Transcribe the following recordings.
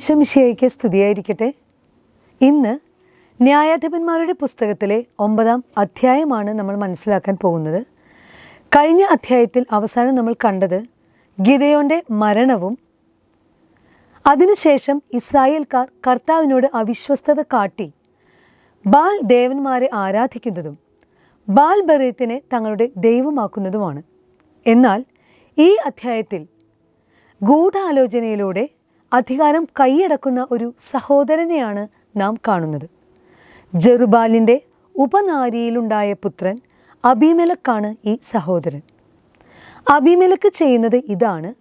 ഈശ്വമിശിയായിക്ക് സ്തുതിയായിരിക്കട്ടെ. ഇന്ന് ന്യായാധിപന്മാരുടെ പുസ്തകത്തിലെ ഒമ്പതാം അധ്യായമാണ് നമ്മൾ മനസ്സിലാക്കാൻ പോകുന്നത്. കഴിഞ്ഞ അധ്യായത്തിൽ അവസാനം നമ്മൾ കണ്ടത് ഗിതയോന്റെ മരണവും അതിനുശേഷം ഇസ്രായേൽക്കാർ കർത്താവിനോട് അവിശ്വസ്തത കാട്ടി ബാൽ ദേവന്മാരെ ആരാധിക്കുന്നതും ബാൽ ബറീത്തിനെ തങ്ങളുടെ ദൈവമാക്കുന്നതുമാണ്. എന്നാൽ ഈ അധ്യായത്തിൽ ഗൂഢാലോചനയിലൂടെ അധികാരം കൈയടക്കുന്ന ഒരു സഹോദരനെയാണ് നാം കാണുന്നത്. ജെറുബാലിന്റെ ഉപനാരിയിലുണ്ടായ പുത്രൻ അബിമലക്കാണ് ഈ സഹോദരൻ. അബിമലക്ക് ചെയ്യുന്നത് ഇതാണ്.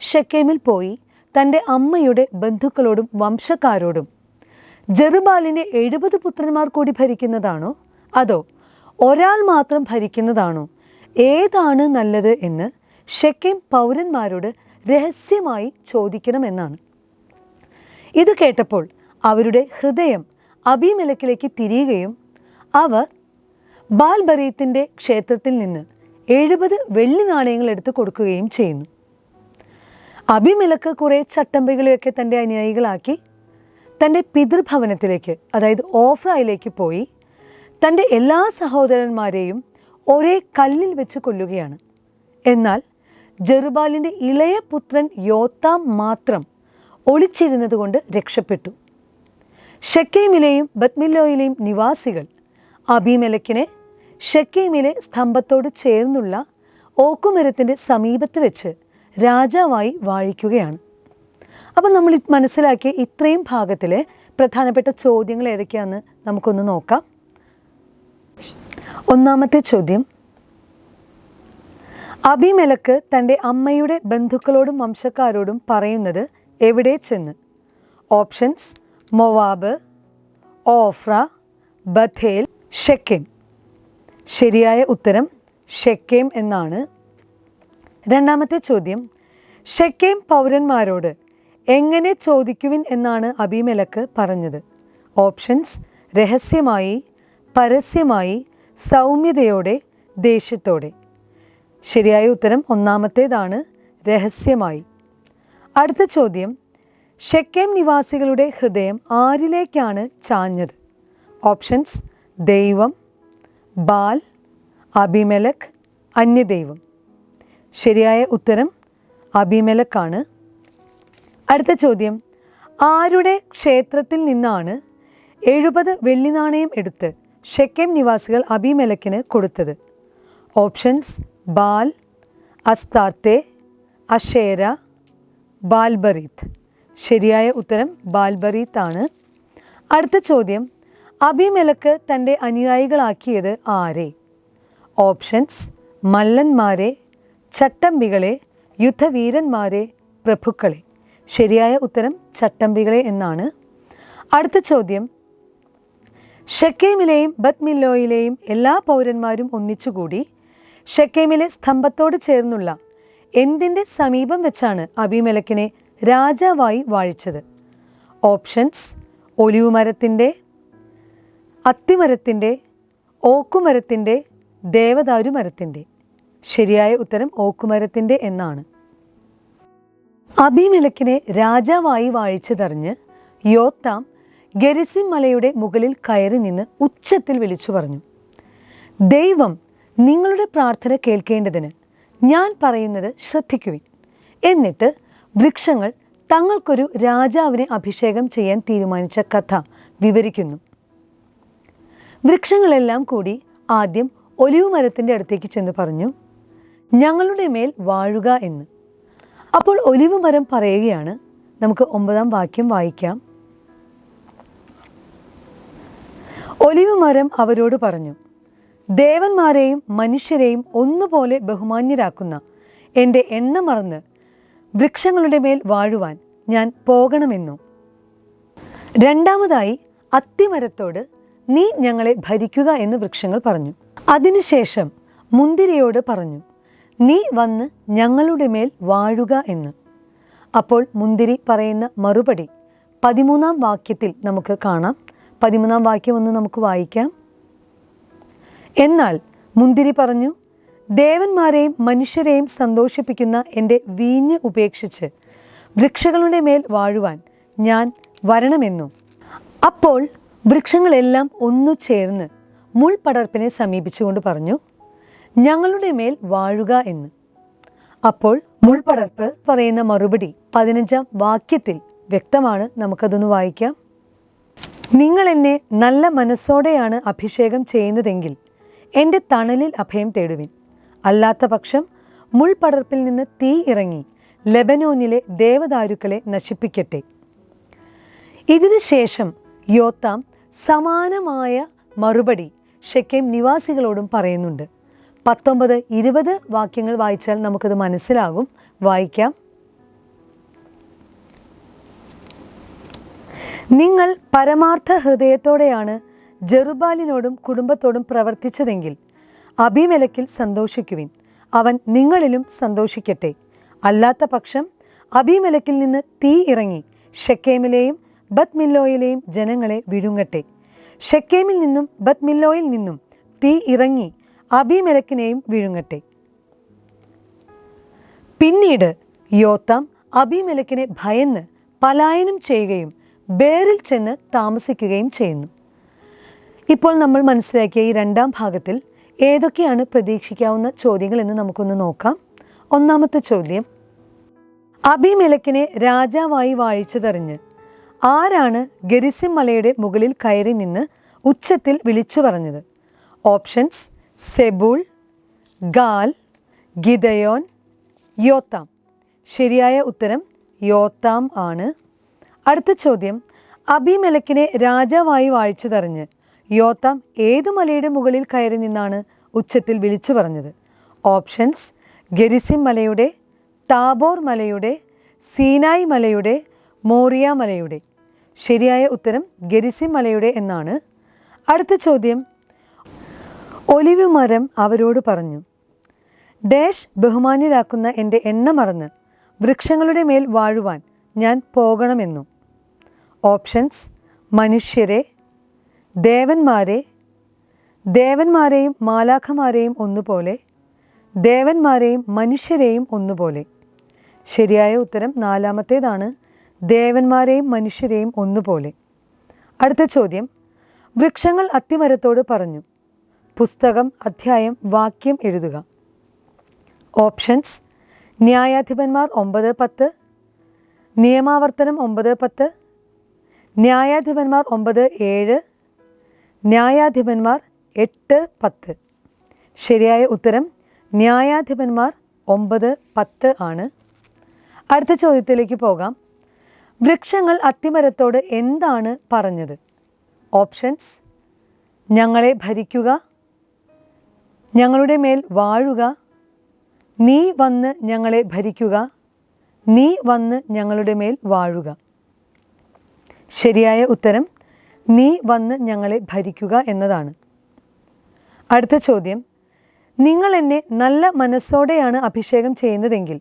ഷെക്കേമിൽ പോയി തന്റെ അമ്മയുടെ ബന്ധുക്കളോടും വംശക്കാരോടും ജെറുബാലിനെ എഴുപത് പുത്രന്മാർ കൂടി ഭരിക്കുന്നതാണോ? അതോ ഒരാൾ മാത്രം ഭരിക്കുന്നതാണോ? ഏതാണ് നല്ലത് എന്ന് ഷെക്കേം പൗരന്മാരോട് രഹസ്യമായി ചോദിക്കണമെന്നാണ്. ഇത് കേട്ടപ്പോൾ അവരുടെ ഹൃദയം അബിമലക്കിലേക്ക് തിരിയുകയും അവർ ബാൽബറീത്തിന്റെ ക്ഷേത്രത്തിൽ നിന്ന് എഴുപത് വെള്ളി നാണയങ്ങൾ എടുത്ത് കൊടുക്കുകയും ചെയ്യുന്നു. അഭിമലക്ക് കുറേ ചട്ടമ്പികളെയൊക്കെ തന്റെ അനുയായികളാക്കി തന്റെ പിതൃഭവനത്തിലേക്ക് അതായത് ഓഫ്രായിലേക്ക് പോയി തന്റെ എല്ലാ സഹോദരന്മാരെയും ഒരേ കല്ലിൽ വെച്ച് കൊല്ലുകയാണ്. എന്നാൽ ജെറുബാലിന്റെ ഇളയ പുത്രൻ യോത്താം മാത്രം ഒളിച്ചിരുന്നത് കൊണ്ട് രക്ഷപ്പെട്ടു. ഷെക്കൈമിലെയും ബത്മില്ലോയിലെയും നിവാസികൾ അബിമെലക്കിനെ ഷെക്കൈമിലെ സ്തംഭത്തോട് ചേർന്നുള്ള ഓക്കുമരത്തിന്റെ സമീപത്ത് വെച്ച് രാജാവായി വാഴിക്കുകയാണ്. അപ്പം നമ്മൾ മനസ്സിലാക്കിയ ഇത്രയും ഭാഗത്തിലെ പ്രധാനപ്പെട്ട ചോദ്യങ്ങൾ ഏതൊക്കെയാണെന്ന് നമുക്കൊന്ന് നോക്കാം. ഒന്നാമത്തെ ചോദ്യം. അബിമലക്ക് തന്റെ അമ്മയുടെ ബന്ധുക്കളോടും വംശക്കാരോടും പറയുന്നത് എവിടെ ചെന്ന്? Options Moab Ophrah Bethel Shechem. ശരിയായ ഉത്തരം ഷെക്കേം എന്നാണ്. രണ്ടാമത്തെ ചോദ്യം ഷെക്കേം പൗരന്മാരോട് എങ്ങനെ ചോദിക്കുവിൻ എന്നാണ് അബിമലക്ക് പറഞ്ഞത്. ഓപ്ഷൻസ് രഹസ്യമായി പരസ്യമായി സൗമ്യതയോടെ ദേഷ്യത്തോടെ. ശരിയായ ഉത്തരം ഒന്നാമത്തേതാണ് രഹസ്യമായി. അടുത്ത ചോദ്യം. ഷെക്കേം നിവാസികളുടെ ഹൃദയം ആരിലേക്കാണ് ചാഞ്ഞത്? ഓപ്ഷൻസ് ദൈവം ബാൽ അഭിമലക് അന്യദൈവം. ശരിയായ ഉത്തരം അഭിമലക്കാണ് അടുത്ത ചോദ്യം. ആരുടെ ക്ഷേത്രത്തിൽ നിന്നാണ് എഴുപത് വെള്ളി നാണയം എടുത്ത് ഷെക്കേം നിവാസികൾ അഭിമലക്കിന് കൊടുത്തത്? Options Baal Astarte Asherah Baalberith. ശരിയായ ഉത്തരം ബാൽബറീത്ത് ആണ് അടുത്ത ചോദ്യം അഭിമലക്ക് തന്റെ അനുയായികളാക്കിയത് ആരെ? ഓപ്ഷൻസ് മല്ലന്മാരെ ചട്ടമ്പികളെ യുദ്ധവീരന്മാരെ പ്രഭുക്കളെ. ശരിയായ ഉത്തരം ചട്ടമ്പികളെ എന്നാണ്. അടുത്ത ചോദ്യം ഷെക്കേമിലെയും ബത്മില്ലോയിലെയും എല്ലാ പൗരന്മാരും ഒന്നിച്ചുകൂടി ഷെക്കേമിലെ സ്തംഭത്തോട് ചേർന്നുള്ള എന്തിന്റെ സമീപം വെച്ചാണ് അബിമലക്കിനെ രാജാവായി വാഴിച്ചത്? ഓപ്ഷൻസ് ഒലിവ് മരത്തിന്റെ അത്തിമരത്തിന്റെ ഓക്കുമരത്തിന്റെ ദേവദാരു മരത്തിന്റെ ശരിയായ ഉത്തരം ഓക്കുമരത്തിന്റെ എന്നാണ്. അബിമലക്കിനെ രാജാവായി വാഴിച്ചതറിഞ്ഞ് യോത്താം ഗരിസിം മലയുടെ മുകളിൽ കയറി നിന്ന് ഉച്ചത്തിൽ വിളിച്ചു പറഞ്ഞു ദൈവം നിങ്ങളുടെ പ്രാർത്ഥന കേൾക്കേണ്ടതിന് ഞാൻ പറയുന്നത് ശ്രദ്ധിക്കുവിൻ. എന്നിട്ട് വൃക്ഷങ്ങൾ തങ്ങൾക്കൊരു രാജാവിനെ അഭിഷേകം ചെയ്യാൻ തീരുമാനിച്ച കഥ വിവരിക്കുന്നു. വൃക്ഷങ്ങളെല്ലാം കൂടി ആദ്യം ഒലിവ് മരത്തിന്റെ അടുത്തേക്ക് ചെന്ന് പറഞ്ഞു ഞങ്ങളുടെ മേൽ വാഴുക എന്ന്. അപ്പോൾ ഒലിവ് മരം പറയുകയാണ് നമുക്ക് ഒമ്പതാം വാക്യം വായിക്കാം. ഒലിവ് മരം അവരോട് പറഞ്ഞു ദേവന്മാരെയും മനുഷ്യരെയും ഒന്നുപോലെ ബഹുമാന്യരാക്കുന്ന എന്റെ എണ്ണ മറന്ന് വൃക്ഷങ്ങളുടെ മേൽ വാഴുവാൻ ഞാൻ പോകണമെന്നു. രണ്ടാമതായി അത്തിമരത്തോട് നീ ഞങ്ങളെ ഭരിക്കുക എന്ന് വൃക്ഷങ്ങൾ പറഞ്ഞു. അതിനുശേഷം മുന്തിരിയോട് പറഞ്ഞു നീ വന്ന് ഞങ്ങളുടെ മേൽ വാഴുക എന്ന്. അപ്പോൾ മുന്തിരി പറയുന്ന മറുപടി പതിമൂന്നാം വാക്യത്തിൽ നമുക്ക് കാണാം. പതിമൂന്നാം വാക്യം ഒന്ന് നമുക്ക് വായിക്കാം. എന്നാൽ മുന്തിരി പറഞ്ഞു ദേവന്മാരെയും മനുഷ്യരെയും സന്തോഷിപ്പിക്കുന്ന എന്റെ വീഞ്ഞ് ഉപേക്ഷിച്ച് വൃക്ഷങ്ങളുടെ മേൽ വാഴുവാൻ ഞാൻ വരണമെന്നു. അപ്പോൾ വൃക്ഷങ്ങളെല്ലാം ഒന്നു ചേർന്ന് മുൾപടർപ്പിനെ സമീപിച്ചുകൊണ്ട് പറഞ്ഞു ഞങ്ങളുടെ മേൽ വാഴുക എന്ന്. അപ്പോൾ മുൾപടർപ്പ് പറയുന്ന മറുപടി പതിനഞ്ചാം വാക്യത്തിൽ വ്യക്തമാണ്. നമുക്കതൊന്ന് വായിക്കാം. നിങ്ങൾ എന്നെ നല്ല മനസ്സോടെയാണ് അഭിഷേകം ചെയ്യുന്നതെങ്കിൽ എന്റെ തണലിൽ അഭയം തേടുവിൻ. അല്ലാത്ത പക്ഷം മുൾപടർപ്പിൽ നിന്ന് തീ ഇറങ്ങി ലെബനോനിലെ ദേവദാരുക്കളെ നശിപ്പിക്കട്ടെ. ഇതിനുശേഷം യോത്താം സമാനമായ മറുപടി ഷെക്കേം നിവാസികളോടും പറയുന്നുണ്ട്. പത്തൊമ്പത് ഇരുപത് വാക്യങ്ങൾ വായിച്ചാൽ നമുക്കത് മനസ്സിലാകും. വായിക്കാം. നിങ്ങൾ പരമാർത്ഥ ഹൃദയത്തോടെയാണ് ജെറുബാലിനോടും കുടുംബത്തോടും പ്രവർത്തിച്ചതെങ്കിൽ അഭിമലക്കിൽ സന്തോഷിക്കുവിൻ. അവൻ നിങ്ങളിലും സന്തോഷിക്കട്ടെ. അല്ലാത്ത പക്ഷം അഭിമലക്കിൽ നിന്ന് തീ ഇറങ്ങി ഷെക്കേമിലെയും ബത്മില്ലോയിലെയും ജനങ്ങളെ വിഴുങ്ങട്ടെ. ഷെക്കേമിൽ നിന്നും ബത്മില്ലോയിൽ നിന്നും തീ ഇറങ്ങി അഭിമലക്കിനെയും വിഴുങ്ങട്ടെ. പിന്നീട് യോത്താം അഭിമലക്കിനെ ഭയന്ന് പലായനം ചെയ്യുകയും ബേറിൽ ചെന്ന് താമസിക്കുകയും ചെയ്യുന്നു. ഇപ്പോൾ നമ്മൾ മനസ്സിലാക്കിയ ഈ രണ്ടാം ഭാഗത്തിൽ ഏതൊക്കെയാണ് പ്രതീക്ഷിക്കാവുന്ന ചോദ്യങ്ങൾ എന്ന് നമുക്കൊന്ന് നോക്കാം. ഒന്നാമത്തെ ചോദ്യം അഭിമലക്കിനെ രാജാവായി വാഴിച്ചതറിഞ്ഞ് ആരാണ് ഗരിസിം മലയുടെ മുകളിൽ കയറി നിന്ന് ഉച്ചത്തിൽ വിളിച്ചു പറഞ്ഞത്? Options Zebul Gaal Gideon Jotham. ശരിയായ ഉത്തരം യോത്താം ആണ്. അടുത്ത ചോദ്യം അഭിമലക്കിനെ രാജാവായി വാഴിച്ചതറിഞ്ഞ് യോത്താം ഏതു മലയുടെ മുകളിൽ കയറി നിന്നാണ് ഉച്ചത്തിൽ വിളിച്ചു പറഞ്ഞത്? ഓപ്ഷൻസ് ഗരിസിം മലയുടെ താബോർ മലയുടെ സീനായ് മലയുടെ മോറിയ മലയുടെ. ശരിയായ ഉത്തരം ഗരിസിം മലയുടെ എന്നാണ്. അടുത്ത ചോദ്യം. ഒലിവ് മരം അവരോട് പറഞ്ഞു. ഡാഷ് ബഹുമാന്യരാക്കുന്ന എന്റെ എണ്ണ മറന്ന് വൃക്ഷങ്ങളുടെ മേൽ വാഴുവാൻ ഞാൻ പോകണമെന്നു. ഓപ്ഷൻസ് മനുഷ്യരെ ദേവന്മാരെ ദേവന്മാരെയും മാലാഖമാരെയും ഒന്നുപോലെ ദേവന്മാരെയും മനുഷ്യരെയും ഒന്നുപോലെ. ശരിയായ ഉത്തരം നാലാമത്തേതാണ് ദേവന്മാരെയും മനുഷ്യരെയും ഒന്നുപോലെ. അടുത്ത ചോദ്യം വൃക്ഷങ്ങൾ അത്തിമരത്തോട് പറഞ്ഞു. പുസ്തകം അധ്യായം വാക്യം എഴുതുക. ഓപ്ഷൻസ് ന്യായാധിപന്മാർ ഒമ്പത് പത്ത് നിയമാവർത്തനം ഒമ്പത് പത്ത് ന്യായാധിപന്മാർ ഒമ്പത് ഏഴ് ന്യായാധിപന്മാർ എട്ട് പത്ത്. ശരിയായ ഉത്തരം ന്യായാധിപന്മാർ ഒമ്പത് പത്ത് ആണ്. അടുത്ത ചോദ്യത്തിലേക്ക് പോകാം. വൃക്ഷങ്ങൾ അത്തിമരത്തോട് എന്താണ് പറഞ്ഞത്? ഓപ്ഷൻസ് ഞങ്ങളെ ഭരിക്കുക ഞങ്ങളുടെ മേൽ വാഴുക നീ വന്ന് ഞങ്ങളെ ഭരിക്കുക നീ വന്ന് ഞങ്ങളുടെ മേൽ വാഴുക. ശരിയായ ഉത്തരം നീ വന്ന് ഞങ്ങളെ ഭരിക്കുക എന്നതാണ്. അടുത്ത ചോദ്യം. നിങ്ങൾ എന്നെ നല്ല മനസ്സോടെയാണ് അഭിഷേകം ചെയ്യുന്നതെങ്കിൽ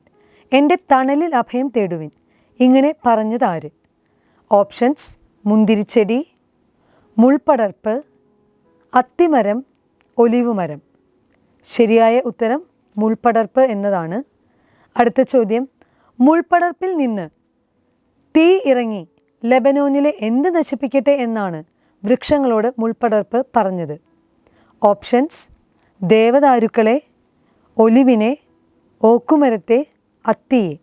എന്റെ തണലിൽ അഭയം തേടുവിൻ. ഇങ്ങനെ പറഞ്ഞതാര് ഓപ്ഷൻസ്. മുന്തിരിച്ചെടി. മുൾപടർപ്പ് അത്തിമരം. ഒലിവ് മരം ശരിയായ ഉത്തരം മുൾപടർപ്പ് എന്നതാണ്. അടുത്ത ചോദ്യം. മുൾപടർപ്പിൽ നിന്ന് തീ ഇറങ്ങി ലെബനോനിലെ എന്ത് നശിപ്പിക്കട്ടെ എന്നാണ് വൃക്ഷങ്ങളോട് മുൾപ്പടർപ്പ് പറഞ്ഞത്. ഓപ്ഷൻസ് ദേവദാരുക്കളെ ഒലിവിനെ ഓക്കുമരത്തെ അത്തിയെ.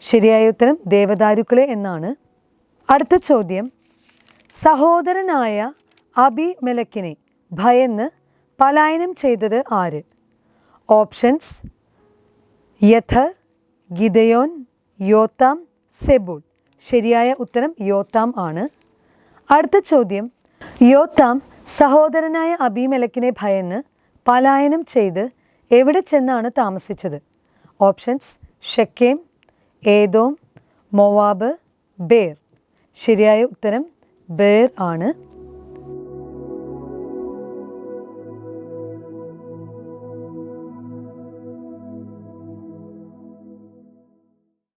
ശരിയായ ഉത്തരം ദേവദാരുക്കളെ എന്നാണ്. അടുത്ത ചോദ്യം സഹോദരനായ അബി മെലക്കിനെ ഭയന്ന് പലായനം ചെയ്തത് ആര്? Options Jether Gideon Jotham Zebul. ശരിയായ ഉത്തരം യോത്താം ആണ്. അടുത്ത ചോദ്യം. യോത്താം സഹോദരനായ അബീമലക്കിനെ ഭയന്ന് പലായനം ചെയ്ത് എവിടെ ചെന്നാണ് താമസിച്ചത്? Options Shechem Etham Moab Beer. ശരിയായ ഉത്തരം ബേർ ആണ്.